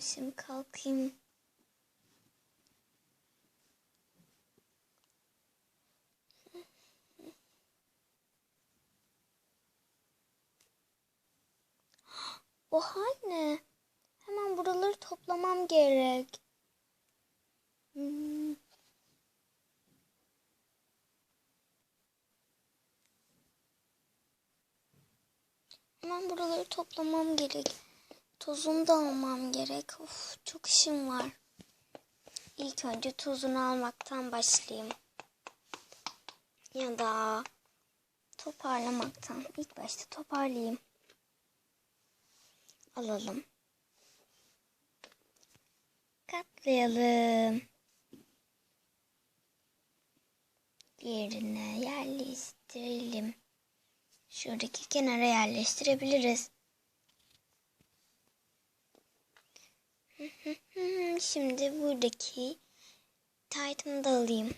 Şimdi kalkayım. O hal ne? Hemen buraları toplamam gerek. Hmm. Hemen buraları toplamam gerek. Tozunu da almam gerek. Of, çok işim var. İlk önce tozunu almaktan başlayayım. Ya da toparlamaktan. İlk başta toparlayayım. Alalım. Katlayalım. Yerine yerleştirelim. Şuradaki kenara yerleştirebiliriz. Şimdi buradaki taytımı da alayım.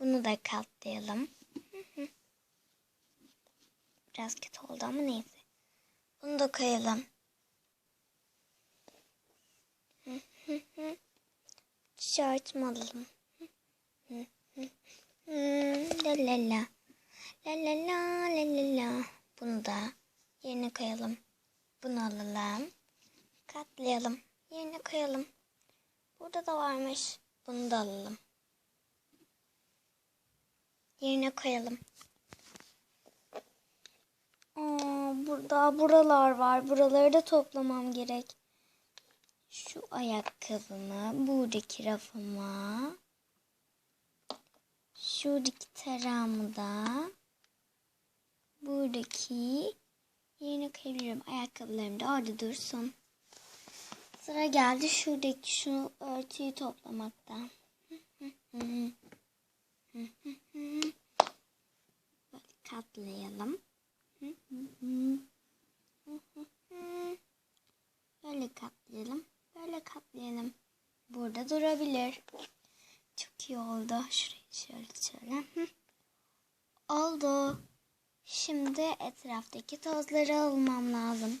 Bunu da katlayalım. Biraz kötü oldu ama neyse. Bunu da koyalım. Tişörtümü alalım. La la la. La la la la la la. Bunu da yerine koyalım. Bunu alalım. Katlayalım. Yerine koyalım. Burada da varmış. Bunu da alalım. Yerine koyalım. Aa, burada buralar var. Buraları da toplamam gerek. Şu ayakkabımı buradaki rafıma şuradaki tarağımı da buradaki yerine koyabilirim. Ayakkabılarım da orada dursun. Sıra geldi şuradaki şu örtüyü toplamakta. Böyle katlayalım. Böyle katlayalım. Böyle katlayalım. Burada durabilir. Çok iyi oldu. Şurayı şöyle şöyle. Oldu. Şimdi etraftaki tozları almam lazım.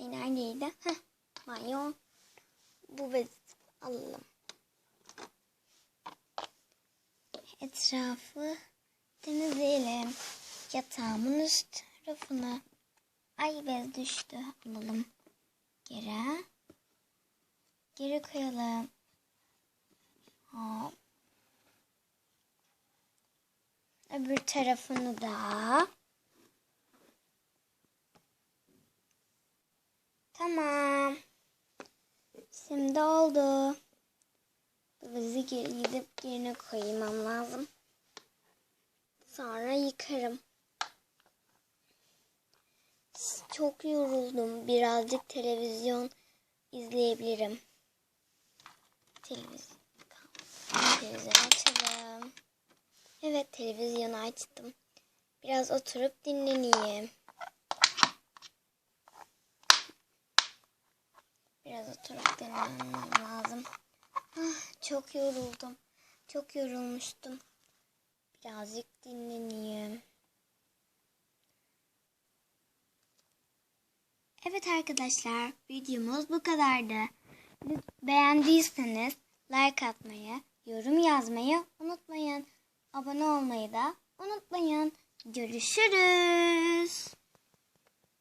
Ay neredeydi? Heh, banyo. Bu bez alalım. Etrafı temizleyelim. Yatağımın üst tarafını. Ay bez düştü. Alalım. Geri. Geri koyalım. Öbür tarafını da. Tamam. Şimdi oldu. Geri gidip yerine koymam lazım. Sonra yıkarım. Çok yoruldum. Birazcık televizyon izleyebilirim. Televizyon Evet televizyonu açtım. Biraz oturup dinleneyim. Biraz oturup dinlenmem lazım. Ah, çok yoruldum. Çok yorulmuştum. Birazcık dinleneyim. Evet arkadaşlar videomuz bu kadardı. Beğendiyseniz like atmayı, yorum yazmayı シュルー。